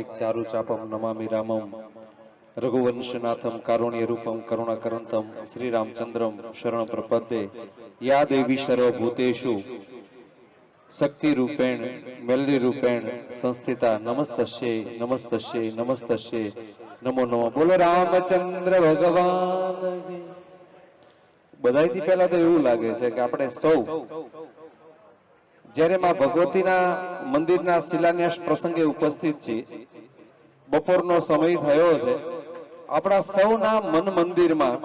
સાયક ચારુ ચાપમ નમામિ રામમ. રઘુવંશનાથમ, કારુણ્ય રૂપમ, કરુણાકરંતમ શ્રી રામચંદ્રમ શરણ પ્રપદ્યે. યા દેવી સર્વભૂતેશુ શક્તિ રૂપેણ મેલડી રૂપેણ સંસ્થિતા નમસ્તશે નમસ્તશે નમસ્તશે નમો નમો. બોલો રામચંદ્ર ભગવાન. બધાથી પહેલા તો એવું લાગે છે કે આપણે સૌ જ્યારે માં ભગવતીના મંદિરના શિલાન્યાસ પ્રસંગે ઉપસ્થિત છીએ બપોરનો સમય થયો છે, આપણા સૌના મન મંદિરમાં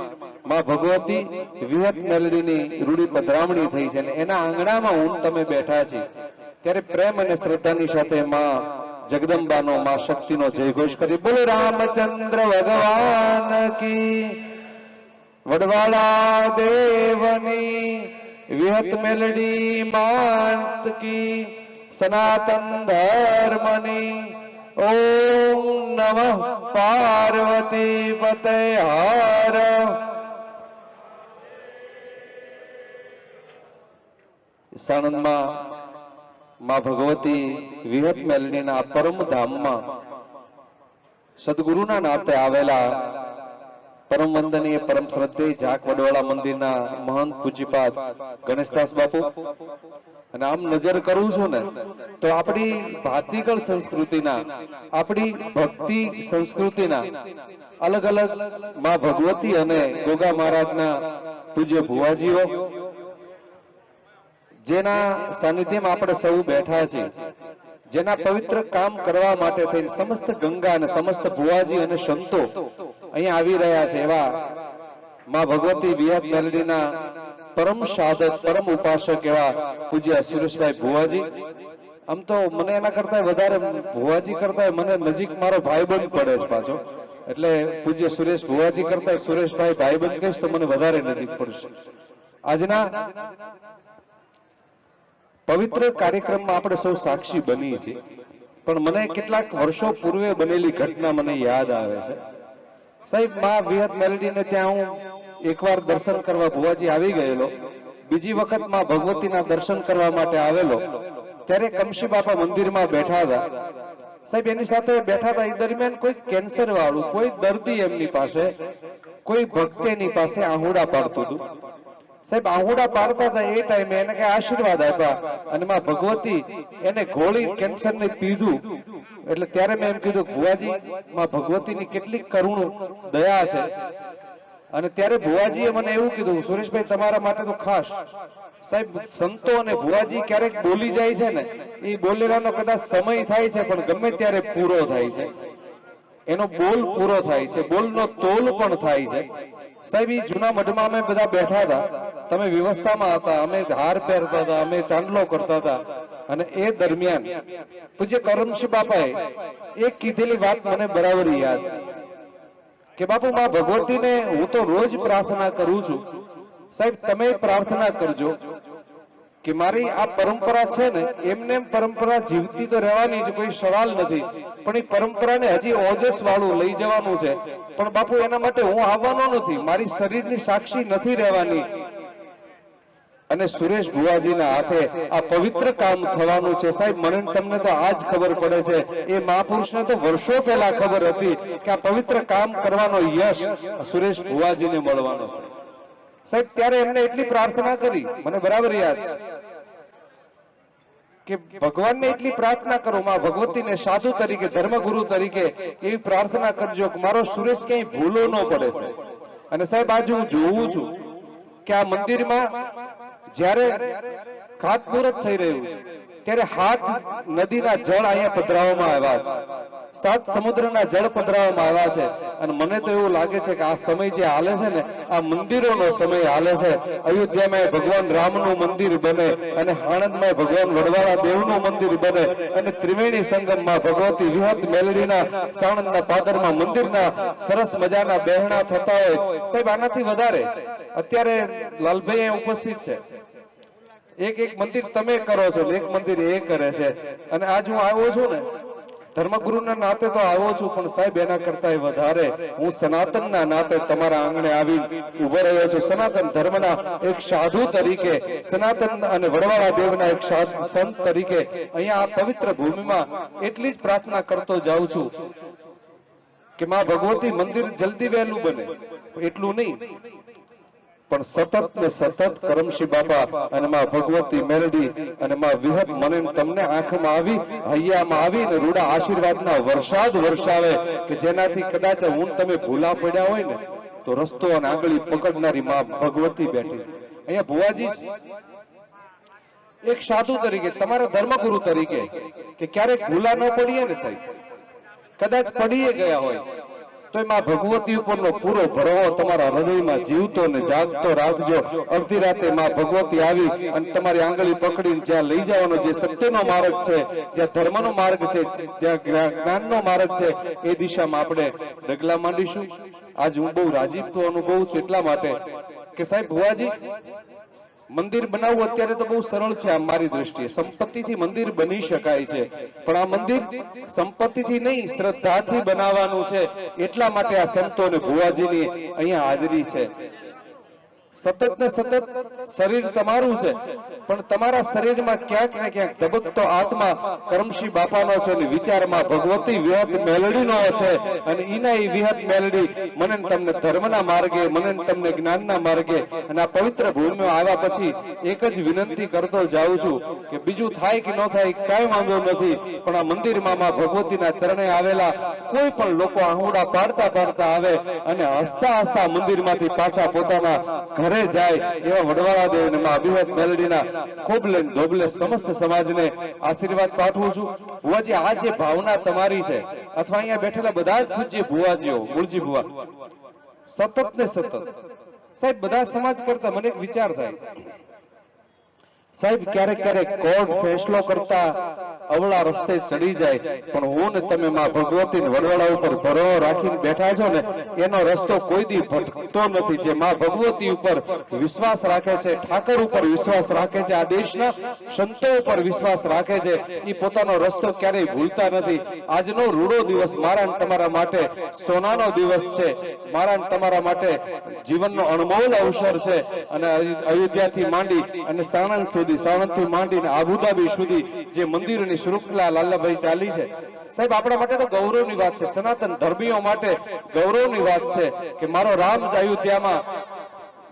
માં ભગવતી વિહત મેલડીની રૂડી પધરામણી થઈ છે અને એના આંગણામાં હું તમે બેઠા છે ત્યારે પ્રેમ અને શ્રદ્ધાની સાથે માં જગદંબાનો માં શક્તિનો જયઘોષ કરી બોલો, રામચંદ્ર ભગવાન કી વડવાળા દેવની વિહત મેલડી માત કી સનાતન ધર્મની ઓમ નમઃ પાર્વતી પતે હર સાણંદમાં માં ભગવતી વિહત મેલડીના પરમ ધામમાં સદગુરુના નાતે આવેલા પરમ વંદનીય, પરમ શ્રદ્ધેય ઝાક વડવાળા મંદિરના મહંત પૂજ્યપાદ ગણેશદાસ બાપુ. અને આમ નજર કરું છું ને, તો આપણી ભાતીગળ સંસ્કૃતિના, આપણી ભક્તિ સંસ્કૃતિના અલગ અલગમાં ભગવતી અને ગોગા મહારાજના પૂજ્ય ભુવાજીઓ, જેના સાનિધ્યમાં આપણે સૌ બેઠા છીએ, જેના પવિત્ર કામ કરવા માટે થઈને સમસ્ત ગંગા અને સમસ્ત ભુવાજી અને સંતો અહીંયા આવી રહ્યા છે, એવા માં ભગવતી વિહત મેલડીના પરમ સાધક, પરમ ઉપાસક એવા પૂજ્ય સુરેશભાઈ ભુવાજી. આમ તો મને એના કરતા વધારે ભુવાજી કરતા મને નજીક મારો ભાઈબંધ પડે છે પાછો. એટલે પૂજ્ય સુરેશ ભુવાજી કરતા સુરેશભાઈ ભાઈબંધ કહીશ તો મને વધારે નજીક પડશે. આજના પવિત્ર કાર્યક્રમમાં આપણે સૌ સાક્ષી બની છે પણ મને કેટલાક વર્ષો પૂર્વે બનેલી ઘટના મને યાદ આવે છે. સાહેબ, માં વિહત મેલડીને ત્યાં હું એકવાર દર્શન કરવા ભુવાજી આવી ગયેલો. બીજી વખતમાં ભગવતીના દર્શન કરવા માટે આવેલો. ત્યારે કમશી બાપા મંદિરમાં બેઠા હતા. સાહેબ, એની સાથે બેઠા હતા. એ દરમિયાન કોઈ કેન્સર વાળું, કોઈ દર્દી એમની પાસે, કોઈ ભક્ત એની પાસે આહુડા પાડતું હતું. સાહેબ, આહુડા પાડતા હતા એ ટાઈમે એને કઈ આશીર્વાદ આપ્યા અને માં ભગવતી એને ગોળી કેન્સર ને પીધું. એટલે ત્યારે મેં એમ કીધું, ભુવાજી, માં ભગવતીની કેટલી કરુણ, દયા છે. અને ત્યારે ભુવાજીએ મને એવું કીધું, સુરેશભાઈ, તમારા માટે તો ખાસ. સાહેબ, સંતો અને ભુવાજી ક્યારેક બોલી જાય છે ને, એ બોલેલાનો કદાચ સમય થાય છે, પણ ગમે ત્યારે પૂરો થાય છે. એનો બોલ પૂરો થાય છે, બોલનો તોલ પણ થાય છે. સાહેબ, એ જૂના મઢમાં અમે બધા બેઠા હતા. તમે વ્યવસ્થામાં હતા, અમે હાર પહેરતા હતા, અમે ચાંદલો કરતા હતા. અને એ દરમિયાન પૂજ્ય કરમશી બાપાએ એ કીધેલી વાત મને બરાબર યાદ છે કે બાપુ, માં ભગવતીને હું તો રોજ પ્રાર્થના કરું છું. સાહેબ, તમે પ્રાર્થના કરજો કે મારી આ પરંપરા છે ને, એમને એમ પરંપરા જીવતી તો રહેવાની જ કોઈ સવાલ નથી. પણ એ પરંપરાને હજી ઓજસ વાળું લઈ જવાનું છે. પણ બાપુ, એના માટે હું આવવાનો નથી. મારી શરીરની સાક્ષી નથી રહેવાની. અને સુરેશ ભુવાજીના હાથે આ પવિત્ર કામ થવાનું છે. સાહેબ, મને તમને તો આજ ખબર પડે છે. એ મહાપુરુષને તો વર્ષો પહેલા ખબર હતી કે આ પવિત્ર કામ કરવાનો યશ સુરેશ ભુવાજીને મળવાનો છે. સાહેબ, ત્યારે એમને એટલી પ્રાર્થના કરી. મને બરાબર યાદ છે કે ભગવાનને એટલી પ્રાર્થના કરો, માં ભગવતીને સાધુ તરીકે, ધર્મગુરુ તરીકે એવી પ્રાર્થના કરજો કે મારો સુરેશ ક્યાંય ભૂલો ન પડે છે અને સાહેબ, આજે હું જોઉં છું કે આ મંદિરમાં જ્યારે ખાતમુહૂર્ત થઈ રહ્યું છે ત્યારે હાથ નદીના જળ અહીંયા પધરાવવામાં આવ્યા છે. સાત સમુદ્રના જળ પધરાવવામાં આવ્યા છે. અને મને તો એવું લાગે છે કે આ સમય જે હાલે છે ને, આ મંદિરોનો સમય હાલે છે. અયોધ્યામાં ભગવાન રામનું મંદિર બને અને આણંદમાં ભગવાન વડવાળા દેવનું મંદિર બને અને ત્રિવેણી સંગમમાં ભગવતી વિહત મેલડીના, સાણંદના પાદરમાં મંદિરના સરસ મજાના બહેણા થતા હોય. સાહેબ, આનાથી વધારે. અત્યારે લાલભાઈ ઉપસ્થિત છે. એક એક મંદિર તમે કરો છો એક મંદિર એ કરે છે. અને આજ હું આવ્યો છું ને ધર્મગુરુના નાતે તો આવો છું, પણ સાહેબ, એના કરતા વધારે હું સનાતનના નાતે તમારા આંગણે આવી ઊભો રહ્યો છું. સનાતન ધર્મના એક સાધુ તરીકે, સનાતન અને વડવાળા દેવના એક સંત તરીકે અહીંયા આ પવિત્ર ભૂમિમાં એટલી જ પ્રાર્થના કરતો જાઉં છું કે માં ભગવતી મંદિર જલ્દી વહેલું બને. એટલું નહીં પણ સતત ને સતત કરમશી બાપા અને માં ભગવતી મેલડી અને માં વિહત મને તમને આંખમાં આવી હૈયામાં આવી ને રૂડા આશીર્વાદના વરસાદ વરસાવે કે જેનાથી કદાચ હું તમે ભૂલા પડ્યા હોય ને તો રસ્તો અને આંગળી પકડનારી માં ભગવતી બેઠી. અહીંયા ભુવાજી એક સાધુ તરીકે તમારા ધર્મગુરુ તરીકે કે ક્યારેક ભૂલા ન પડીએ ને સાહેબ? કદાચ પડીએ ગયા હોય. તો એમાં ભગવતી ઉપરનો પૂરો ભરવો તમારા હૃદયમાં જીવતો ને જાગતો રાખજો. અડધી રાતે માં ભગવતી આવી અને તમારી આંગળી પકડીને જ્યાં લઈ જવાનો જે સત્યનો માર્ગ છે જ્યાં ધર્મનો માર્ગ છે જ્યાં જ્ઞા- જ્ઞાનનો માર્ગ છે એ દિશામાં આપણે ડગલા માંડીશું. આજ હું બહુ રાજીવ તો અનુભવું છું એટલા માટે કે સાહેબ ભુવાજી મંદિર બનાવવું અત્યારે તો બહુ સરળ છે આ મારી દ્રષ્ટિએ. સંપત્તિથી મંદિર બની શકાય છે. પણ આ મંદિર સંપત્તિથી નહીં, શ્રદ્ધાથી બનાવવાનું છે. એટલા માટે આ સંતો અને ભુવાજીની અહીંયા હાજરી છે. સતત ને સતત શરીર તમારું છે. પણ તમારા શરીરમાં ક્યાંક ને ક્યાંક ધબકતો આત્મા કરમશી બાપાનો છે અને વિચારમાં ભગવતી વિહત મેલડીનો છે. અને એના એ વિહત મેલડી મને તમને ધર્મના માર્ગે મને તમને જ્ઞાનના માર્ગે અને આ પવિત્ર ભૂમિમાં આવ્યા પછી એક જ વિનંતી કરતો જાઉં છું કે બીજું થાય કે ન થાય કાંઈ વાંધો નથી. પણ આ મંદિરમાં માં ભગવતીના ચરણે આવેલા કોઈ પણ લોકો આહુડા પાડતા પાડતા આવે અને હસતા હસતા મંદિરમાંથી પાછા પોતાના ઘરે જાય એવા વડવાળા દેવ અને માં અભિવત મેલડીના ખોબલે ધોબલે સમસ્ત સમાજને આશીર્વાદ પાઠવું છું. ભુવાજી, આ જે ભાવના તમારી છે, અથવા અહીંયા બેઠેલા બધા જ પૂજ્ય ભુવાજીઓ, મૂળજી ભુવા, સતત ને સતત. સાહેબ, બધા સમાજ કરતા મને એક વિચાર થાય. સાહેબ, ક્યારેક ક્યારેક કોર્ટ ફેસલો કરતા અવળા રસ્તે ચડી જાય. પણ હું ને તમે માં ભગવતી વડવાળા ઉપર ભરો રાખીને બેઠા છો ને, એનો રસ્તો કોઈ દી ભટકતો નથી. જે માં ભગવતી ઉપર વિશ્વાસ રાખે છે, ઠાકર ઉપર વિશ્વાસ રાખે છે, આ દેશના સંતો ઉપર વિશ્વાસ રાખે છે એ પોતાનો રસ્તો ક્યારેય ભૂલતા નથી. આજનો રૂડો દિવસ મારા તમારા માટે, સોનાનો દિવસ છે. મારા તમારા માટે જીવનનો અણમોલ અવસર છે. અને અયોધ્યાથી માંડી અને સાણંદ સુધી સાણંદથી માંડીને આબુધાબી સુધી જે મંદિરોની શૃંખલા લાલાભાઈ ચાલી છે. સાહેબ, આપણા માટે તો ગૌરવની વાત છે. સનાતન ધર્મીઓ માટે ગૌરવની વાત છે કે મારો રામ અયોધ્યામાં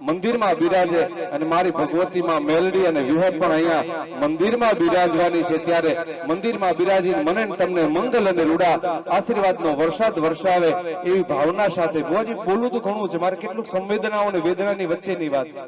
મંદિરમાં બિરાજે અને મારી ભગવતીમાં મેલડી અને વિહર પણ અહીંયા મંદિરમાં બિરાજવાની છે. ત્યારે મંદિરમાં બિરાજીને મને તમને મંગલ અને રૂડા આશીર્વાદનો વરસાદ વરસાવે એવી ભાવના સાથે. ભુવાજી બોલું તો ઘણું છે. મારે કેટલુંક સંવેદનાઓ અને વેદનાની વચ્ચેની વાત છે.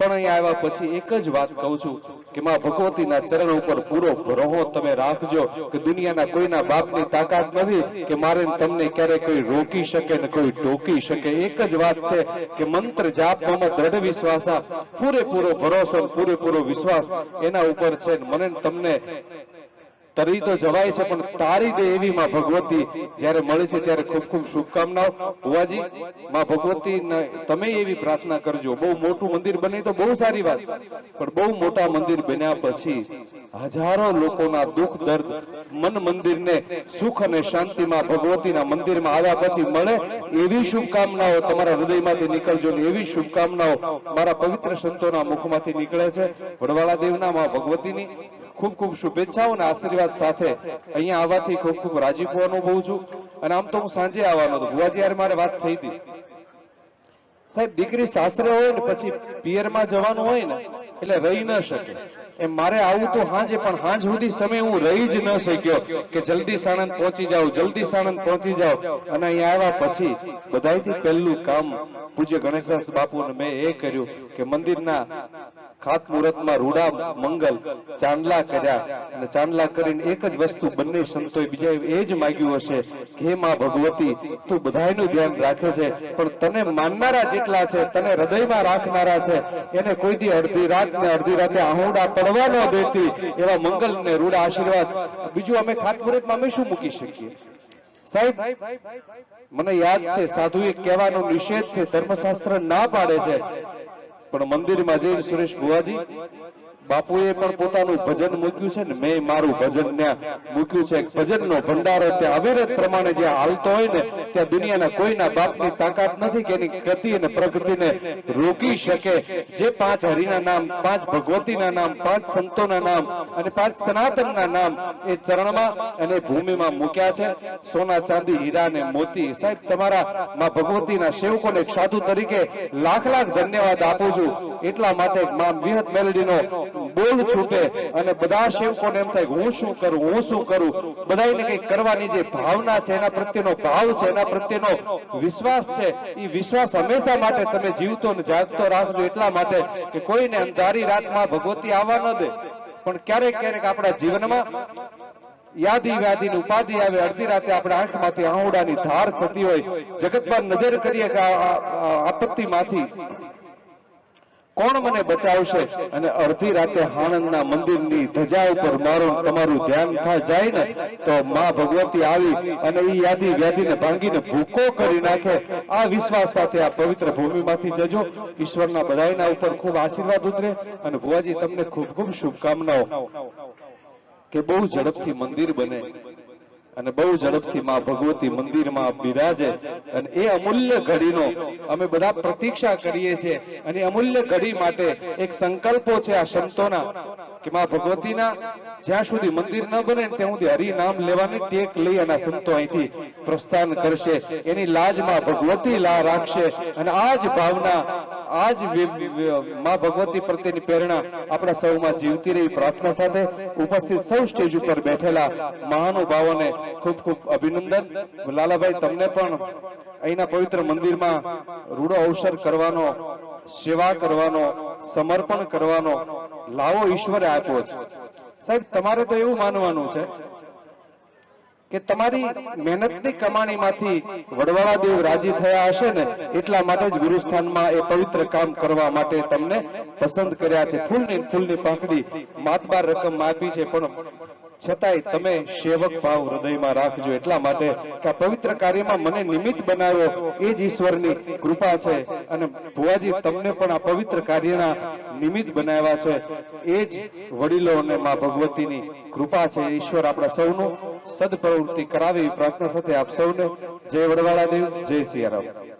પણ અહીં આવ્યા પછી એક જ વાત કહું છું કે માં ભગવતીના ચરણ ઉપર પૂરો ભરોહો તમે રાખજો કે દુનિયાના કોઈના બાપની તાકાત નથી કે મારે તમને ક્યારે કોઈ રોકી શકે ને કોઈ ટોકી શકે. એક જ વાત છે કે મંત્ર જાપ મમ દ્રઢ વિશ્વાસ પૂરેપૂરો ભરોસો પૂરેપૂરો વિશ્વાસ એના ઉપર છે મને તમને તરી તો જવાય છે, પણ તારી દે માં ભગવતી જ્યારે મળે છે ત્યારે ખૂબ ખૂબ શુભકામનાઓ. ભુવાજી, માં ભગવતી તમે એવી પ્રાર્થના કરજો. બહુ મોટું મંદિર બને તો બહુ સારી વાત. પણ બહુ મોટા મંદિર બન્યા પછી હજારો લોકોના દુઃખ, દર્દ, મન મંદિરને સુખ અને શાંતિમાં ભગવતીના મંદિરમાં આવ્યા પછી મળે એવી શુભકામનાઓ તમારા હૃદયમાંથી નીકળજો ને એવી શુભકામનાઓ મારા પવિત્ર સંતોના મુખમાંથી નીકળે છે. વડવાળા દેવના માં ભગવતીની. ખૂબ ખૂબ શુભેચ્છાઓ અને આશીર્વાદ સાથે. અહીંયા આવવાથી ખૂબ ખૂબ રાજીપો અનુભવું છું. અને આમ તો હું સાંજે આવવાનો હતો. ભુવાજી યાર મારે વાત થઈ હતી. સાહેબ, દીકરી સાસરે હોય ને પછી પિયરમાં જવાનું હોય ને, એટલે રહી ન શકે. એમ મારે આવું તો હાંજે, પણ હાંજ સુધી સમય હું રહી જ ન શક્યો કે જલ્દી સાણંદ પહોંચી જાઉં, જલ્દી સાણંદ પહોંચી જાઉં. અને અહીંયા આવ્યા પછી બધાથી પહેલું કામ પૂજ્ય ગણેશદાસ બાપુને મેં એ કર્યું કે મંદિરના ખાતમુહૂર્તમાં રૂડા, મંગલ, ચાંદલા કર્યા અને ચાંદલા કરીને એક જ વસ્તુ બંને સંતોએ બીજા એ જ માગ્યું હશે હે માં ભગવતી, તું બધાયનું ધ્યાન રાખે છે, પણ તને માનનારા જેટલા છે, તને હૃદયમાં રાખનારા છે, એને કોઈ દી અડધી રાત ને અડધી રાતે આહુડા પડવા ન દેતી. એવા મંગલ ને રૂડા આશીર્વાદ. બીજું અમે ખાતમુહૂર્તમાં અમે શું મૂકી શકીએ? સાહેબ, મને યાદ છે સાધુ એ કહેવાનો નિષેધ છે, ધર્મશાસ્ત્ર ના પાડે છે. પણ મંદિરમાં જઈને સુરેશ ભુવાજી બાપુએ પણ પોતાનું ભજન મૂક્યું છે ને, મેં મારું ભજન મૂક્યું છે. ભજનનો ભંડારો ત્યાં અવિરત પ્રમાણે જે હાલતો હોય ને, ત્યાં દુનિયાના કોઈના બાપની તાકાત નથી કે એની ગતિ અને પ્રગતિને રોકી શકે. જે પાંચ હરિના નામ, પાંચ ભગવતીના નામ, પાંચ સંતોના નામ અને પાંચ સનાતનના નામ એ ચરણમાં અને ભૂમિમાં મૂક્યા છે. સોના ચાંદી, હીરા ને મોતી. સાહેબ, તમારા માં ભગવતીના સેવકોને સાધુ તરીકે લાખ લાખ ધન્યવાદ આપું છું. એટલા માટે માં વિહત મેલડીનો બોલ છૂટે અને બધા સેવકોને એમ થાય હું શું કરું, હું શું કરું? બધાને કંઈક કરવાની જે ભાવના છે, એના પ્રત્યેનો ભાવ છે, એના પ્રત્યેનો વિશ્વાસ છે એ વિશ્વાસ હંમેશા માટે તમે જીવતો ને જાગતો રાખજો એટલા માટે કે કોઈને અંધારી રાતમાં ભગવતી આવવા ન દે. પણ ક્યારેક ક્યારેક આપણા જીવનમાં યાદી વ્યાધી ઉપાધિ આવે, અડધી રાતે આપણે આંખમાંથી આહુડાની ધાર થતી હોય, જગતમાં નજર કરીએ કે આપત્તિમાંથી કોણ મને બચાવશે? અને અડધી રાતે આણંદના મંદિરની ધજા ઉપર મારું તમારું ધ્યાન થાય જાય ને, તો માં ભગવતી આવી અને એ યાદી વ્યાધીને ભાંગીને ભૂકો કરી નાખે. આ વિશ્વાસ સાથે આ પવિત્ર ભૂમિમાંથી જજો. ઈશ્વરના બધાયના ઉપર ખૂબ આશીર્વાદ ઉતરે. અને ભુવાજી, તમને ખૂબ ખૂબ શુભકામનાઓ. કે બહુ ઝડપથી મંદિર બને. અને બહુ ઝડપથી માં ભગવતી મંદિરમાં બિરાજે. અને એ અમૂલ્ય ઘડીનો અમે બધા પ્રતીક્ષા કરીએ છીએ. અને અમૂલ્ય ઘડી માટે એક સંકલ્પો છે આ સંતોના, કે માં ભગવતીના જ્યાં સુધી મંદિર ન બને ત્યાં સુધી હરિ નામ લેવાની ટેક લઈ અને સંતો અહીંથી પ્રસ્થાન કરશે. એની લાજમાં ભગવતી લા રાખશે. અને આ જ ભાવના આ જ માં ભગવતી પ્રત્યેની પ્રેરણા આપણા સૌમાં જીવતી રહી. પ્રાર્થના સાથે ઉપસ્થિત સૌ સ્ટેજ ઉપર બેઠેલા મહાનુભાવોને ખૂબ ખૂબ અભિનંદન. લાલાભાઈ, તમને પણ અહીંના પવિત્ર મંદિરમાં રૂડો અવસર કરવાનો, સેવા કરવાનો, સમર્પણ કરવાનો લાવો ઈશ્વરે આપ્યો છે. સાહેબ, તમારે તો એવું માનવાનું છે કે તમારી મહેનતની કમાણીમાંથી વડવાળા દેવ રાજી થયા હશે ને, એટલા માટે જ ગુરુસ્થાનમાં એ પવિત્ર કામ કરવા માટે તમને પસંદ કર્યા છે. ફૂલની ફૂલની પાંખડી, માતબાર રકમ આપી છે, પણ છતાંય તમે સેવક ભાવ હૃદયમાં રાખજો એટલા માટે કે આ પવિત્ર કાર્યમાં મને નિમિત્ત બનાવ્યો, એ જ ઈશ્વરની કૃપા છે. અને ભુવાજી, તમને પણ આ પવિત્ર કાર્યના નિમિત્ત બનાવ્યા છે. એ જ વડીલો અને મા ભગવતીની કૃપા છે. ઈશ્વર આપણા સૌનું સદપ્રવૃત્તિ કરાવી પ્રાર્થના સાથે આપ સૌને જય વડવાળા દેવ જય સિયારામ.